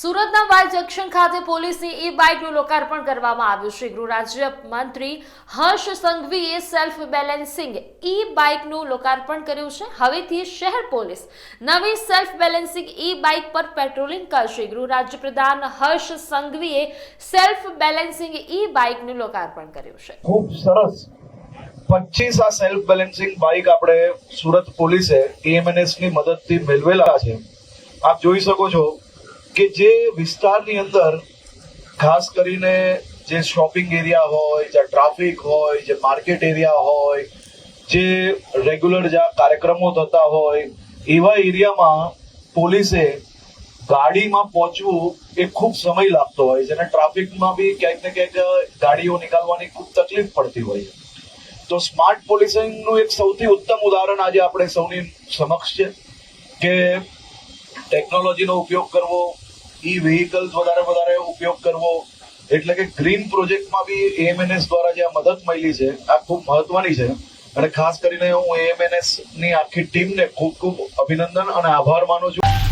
સુરતના Y junction ખાતે પોલીસની ઈ બાઇકનું લોકાર્પણ કરવામાં આવ્યું. છે ગૃહ રાજ્ય મંત્રી હર્ષ સંઘવીએ સેલ્ફ બેલેન્સિંગ ઈ બાઇકનું લોકાર્પણ કર્યું છે. હવેથી શહેર પોલીસ નવી સેલ્ફ બેલેન્સિંગ ઈ બાઇક પર પેટ્રોલિંગ કરશે. ગૃહ રાજ્ય પ્રધાન હર્ષ સંઘવીએ સેલ્ફ બેલેન્સિંગ ઈ બાઇકનું લોકાર્પણ કર્યું છે. ખૂબ સરસ. પચીસ આ સેલ્ફ બેલેન્સિંગ બાઇક આપણે સુરત પોલીસે એએમએનએસની મદદથી મેળવેલા છે. આપ જોઈ શકો છો કે જે વિસ્તારની અંદર ખાસ કરીને જે શોપિંગ એરિયા હોય, જ્યાં ટ્રાફિક હોય, જે માર્કેટ એરિયા હોય, જે રેગ્યુલર જ્યાં કાર્યક્રમો થતા હોય, એવા એરિયામાં પોલીસે ગાડીમાં પહોંચવું એ ખૂબ સમય લાગતો હોય અને ટ્રાફિકમાં બી ક્યાંક ને ક્યાંક ગાડીઓ નીકાળવાની ખૂબ તકલીફ પડતી હોય તો સ્માર્ટ પોલીસિંગનું એક સૌથી ઉત્તમ ઉદાહરણ આજે આપણે સૌની સમક્ષ છે કે ટેકનોલોજીનો ઉપયોગ કરવો ઈ વ્હીકલ્સ વધારે વધારે ઉપયોગ કરવો, એટલે કે ગ્રીન પ્રોજેક્ટમાં બી એએમએનએસ દ્વારા જે મદદ મળી છે, આ ખૂબ મહત્વની છે. અને ખાસ કરીને હું એએમએનએસની આખી ટીમને ખૂબ ખૂબ અભિનંદન અને આભાર માનું છું.